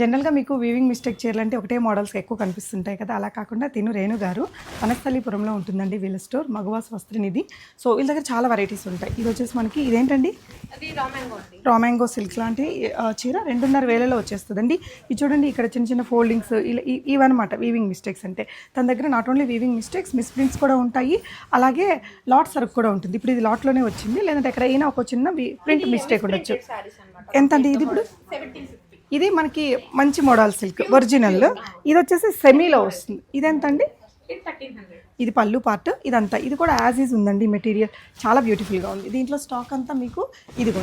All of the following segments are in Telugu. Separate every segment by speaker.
Speaker 1: జనరల్గా మీకు వీవింగ్ మిస్టేక్ చీరలు అంటే ఒకటే మోడల్స్ ఎక్కువ కనిపిస్తుంటాయి కదా. అలా కాకుండా తిను రేణు గారు వనస్థలీపురంలో ఉంటుందండి వీళ్ళ స్టోర్ మగవాస్ వస్త్రనిధి సో వీళ్ళ దగ్గర చాలా వెరైటీస్ ఉంటాయి. ఇది వచ్చేసి మనకి ఇదేంటండి?
Speaker 2: రామాంగో
Speaker 1: సిల్క్ లాంటి చీర రెండున్నర వేలలో వచ్చేస్తుందండి. ఇది చూడండి ఇక్కడ చిన్న చిన్న ఫోల్డింగ్స్ ఇలా ఇవన్నమాట వీవింగ్ మిస్టేక్స్ అంటే. తన దగ్గర not only weaving mistakes misprints కూడా ఉంటాయి. అలాగే లాట్ సరుకు కూడా ఉంటుంది. ఇప్పుడు ఇది లాట్లోనే వచ్చింది. లేదంటే ఎక్కడైనా ఒక చిన్న ప్రింట్ మిస్టేక్ ఉండొచ్చు. ఎంతండి ఇది ఇప్పుడు? ఇది మనకి మంచి మోడల్ సిల్క్ ఒరిజినల్. ఇది వచ్చేసి సెమీలో వస్తుంది. ఇది ఎంత అండి
Speaker 2: ఇది
Speaker 1: పళ్ళు పార్ట్ ఇదంతా. ఇది కూడా యాజ్ ఈజ్ ఉందండి మెటీరియల్. చాలా బ్యూటిఫుల్గా ఉంది. దీంట్లో స్టాక్ అంతా మీకు ఇదిగో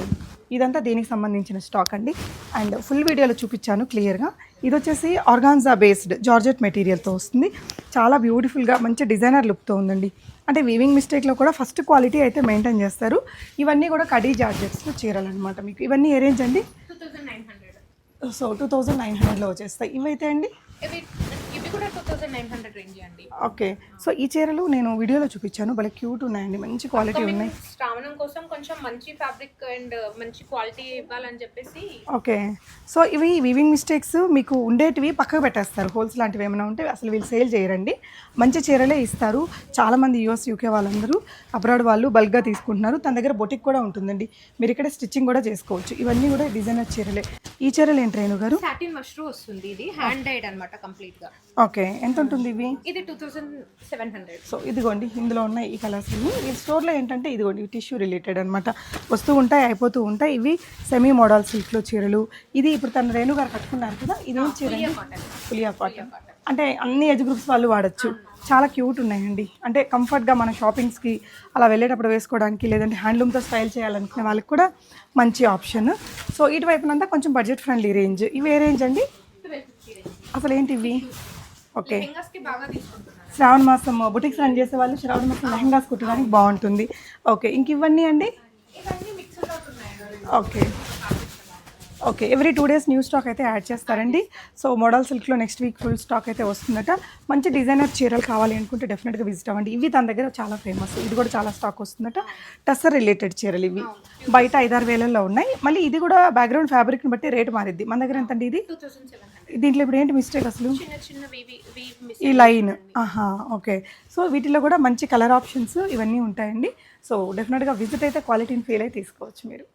Speaker 1: ఇదంతా దీనికి సంబంధించిన స్టాక్ అండి. అండ్ ఫుల్ వీడియోలో చూపించాను క్లియర్గా. ఇది వచ్చేసి ఆర్గాన్జా బేస్డ్ జార్జెట్ మెటీరియల్తో వస్తుంది. చాలా బ్యూటిఫుల్గా మంచి డిజైనర్ లుక్తో ఉందండి. అంటే వీవింగ్ మిస్టేక్లో కూడా ఫస్ట్ క్వాలిటీ అయితే మెయింటైన్ చేస్తారు. ఇవన్నీ కూడా కడీ జార్జెట్స్లో చీరలు అనమాట మీకు. ఇవన్నీ అరేంజ్ అండి
Speaker 2: two thousand nine hundred
Speaker 1: so two thousand nine హండ్రెడ్లో వచ్చేస్తాయి. ఇవైతే అండి?
Speaker 2: ఇవి కూడా two thousand nine hundred range అండి.
Speaker 1: ఓకే. సో ఈ చీరలు నేను వీడియోలో చూపించాను. భలే క్యూట్ ఉన్నాయండి. మంచి క్వాలిటీ ఉన్నాయి.
Speaker 2: శ్రావణం కోసం కొంచెం మంచి ఫ్యాబ్రిక్ అండ్ మంచి క్వాలిటీ ఇవ్వాలని చెప్పేసి
Speaker 1: ఓకే. సో ఇవి వీవింగ్ మిస్టేక్స్ మీకు ఉండేటివి పక్కకు పెట్టేస్తారు. హోల్స్ లాంటివి ఏమైనా ఉంటే అసలు వీళ్ళు సేల్ చేయరండి. మంచి చీరలే ఇస్తారు. చాలామంది యూఎస్ యూకే వాళ్ళందరూ అబ్రాడ్ వాళ్ళు బల్క్గా తీసుకుంటున్నారు. తన దగ్గర బొటిక్ కూడా ఉంటుందండి. మీరు ఇక్కడ స్టిచ్చింగ్ కూడా చేసుకోవచ్చు. ఇవన్నీ కూడా డిజైనర్ చీరలే. ఈ చీరలు ఏంటి రేణు గారు?
Speaker 2: సాటిన్ మష్రూ వస్తుంది ఇది. హ్యాండ్ డైడ్ అనమాట కంప్లీట్గా.
Speaker 1: ఓకే. ఎంత ఉంటుంది ఇవి
Speaker 2: ఇది two thousand seven hundred.
Speaker 1: So ఇదిగోండి ఇందులో ఉన్నాయి ఈ కలర్స్ ఈ స్టోర్లో ఏంటంటే ఇదిగోండి టిష్యూ రిలేటెడ్ అనమాట వస్తూ ఉంటాయి అయిపోతూ ఉంటాయి. ఇవి సెమీ మోడల్ సిల్క్లో చీరలు. ఇది ఇప్పుడు తన రేణు గారు కట్టుకున్నారు కదా ఇదేం చీర పులియా కాటన్. అంటే అన్ని ఏజ్ గ్రూప్స్ వాళ్ళు వాడచ్చు. చాలా క్యూట్ ఉన్నాయండి. అంటే కంఫర్ట్గా మన షాపింగ్స్కి అలా వెళ్ళేటప్పుడు వేసుకోవడానికి లేదంటే హ్యాండ్లూమ్తో స్టైల్ చేయాలనుకునే వాళ్ళకి కూడా మంచి ఆప్షన్. సో ఇటువైపునంతా కొంచెం బడ్జెట్ ఫ్రెండ్లీ రేంజ్. ఇవి ఏ రేంజ్ అండి? అసలు ఏంటి ఇవి ఓకే. శ్రావణ మాసం బుటిక్స్ రన్ చేసే వాళ్ళు శ్రావణ మాసం లెహంగాస్ కుట్టడానికి బాగుంటుంది. ఓకే ఇంక ఇవన్నీ అండి? Okay. Okay every two days new stock అయితే యాడ్ చేస్తారండి. సో మోడల్ సిల్క్లో నెక్స్ట్ వీక్ ఫుల్ స్టాక్ అయితే వస్తుందట. మంచి డిజైనర్ చీరలు కావాలి అనుకుంటే డెఫినెట్గా విజిట్ అవ్వండి. ఇవి తన దగ్గర చాలా ఫేమస్ ఇది కూడా చాలా స్టాక్ వస్తుందట. టస్సర్ రిలేటెడ్ చీరలు ఇవి. బయట ఐదారు వేలల్లో ఉన్నాయి. మళ్ళీ ఇది కూడా బ్యాక్గ్రౌండ్ ఫ్యాబ్రిక్ని బట్టి రేట్ మారిద్ది. మన దగ్గర ఇది?
Speaker 2: థౌసండ్ సెవెన్ హండ్రెడ్
Speaker 1: దీంట్లో ఇప్పుడు ఏంటి మిస్టేక్ అసలు? ఈ లైన్ ఆహా ఓకే. సో వీటిలో కూడా మంచి కలర్ ఆప్షన్స్ ఇవన్నీ ఉంటాయండి. సో డెఫినెట్గా విజిట్ అయితే క్వాలిటీని ఫీల్ అయితే తీసుకోవచ్చు మీరు.